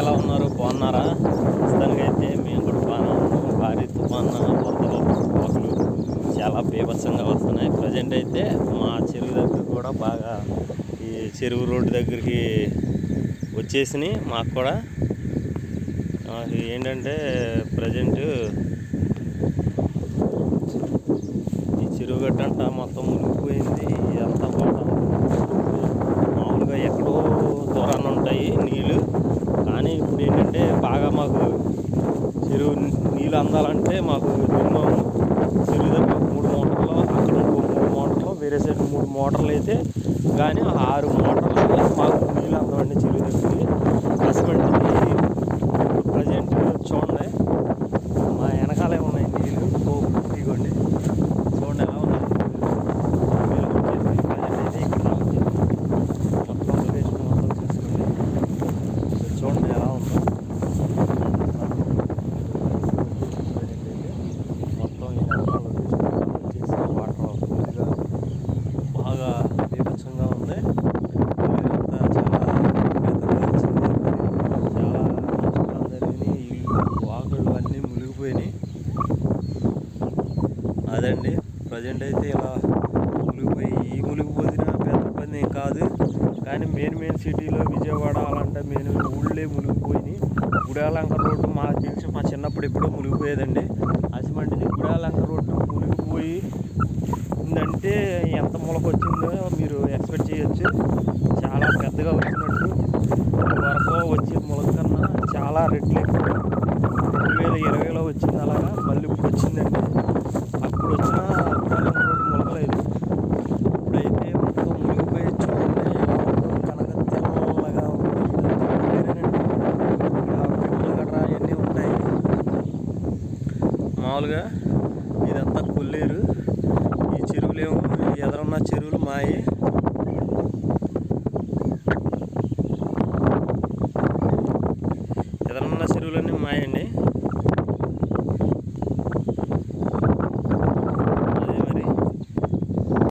ఎలా ఉన్నారు? బాగున్నారా? ప్రస్తుతానికైతే మేము కూడా బాగానే భారీ తుఫాను వరదలు పోకలు చాలా బీభత్సంగా వస్తున్నాయి. ప్రజెంట్ అయితే మా చెరువు దగ్గర కూడా బాగా ఈ చెరువు రోడ్డు దగ్గరికి వచ్చేసినాయి. మాకు కూడా ఏంటంటే ప్రజెంట్ ఈ చెరువు గడ్డ అంట మొత్తం మునిగిపోయింది ఇదంతా కూడా మామూలుగా ఎక్కడో దూరాన్ని ఉంటాయి నీళ్ళు కానీ ఇప్పుడు ఏంటంటే బాగా మాకు చెరువు నీళ్ళు అందాలంటే మాకు మినిమం చెరువు దగ్గర మూడు మోటార్లు అక్కడ మూడు మోటార్లు వేరే సైడ్ మూడు మోటార్లు అయితే కానీ ఆరు మోటార్లు మాకు నీళ్ళు అందమండి చెరువు దగ్గరికి అసలు ప్రజెంట్ చూడండి మా వెనకాలే ఉన్నాయి నీళ్ళు ఓ ఇదిగోండి చూడండి ఎలా ఉన్నాయి నీళ్ళు వచ్చేసి ప్రజెంట్ అయితే ఇక్కడ వచ్చేసి మొత్తం లొకేషన్ మొత్తం చూసుకోండి సో చూడండి ఎలా ఉందో మొత్తం ఈ వెనకాల లొకేషన్ వచ్చేసి వాటర్ ఫుల్గా బాగా బీభత్సంగా ఉంది నీరంతా చాలా పెద్దగా వచ్చింది చాలా నష్టాలు జరిగినాయి ఇల్లు వాగుళ్ళు అన్నీ మునిగిపోయినాయి అదండి. ప్రజెంట్ అయితే ఇలా మునిగిపోయి ఈ మునిగిపోయిన పెద్ద ఇబ్బంది ఏం కాదు. కానీ మెయిన్ మెయిన్ సిటీలో విజయవాడ అలాంటి మెయిన్ మెయిన్ ఊళ్ళే మునిగిపోయినాయి. గుడాలంక రోడ్డు మాకు తెలిసి మా చిన్నప్పుడు ఎప్పుడో మునిగిపోయేదండి. అసిమంటిది గుడాలంక రోడ్డు మునిగిపోయి ఉందంటే ఎంత మూలకు వచ్చిందో మీరు ఎక్స్పెక్ట్ చేయొచ్చు. చాలా పెద్దగా వచ్చినట్టు. వరకు వచ్చే మొలక కన్నా చాలా రెట్లు రెండు వేల ఇరవైలో వచ్చింది అలాగా మళ్ళీ ఇప్పుడు వచ్చిందండి. మామూలుగా ఇదంతా కొల్లేరు. ఈ చెరువులేమో ఎదురున్న చెరువులు మాయి. ఎదురున్న చెరువులన్నీ మాయండి.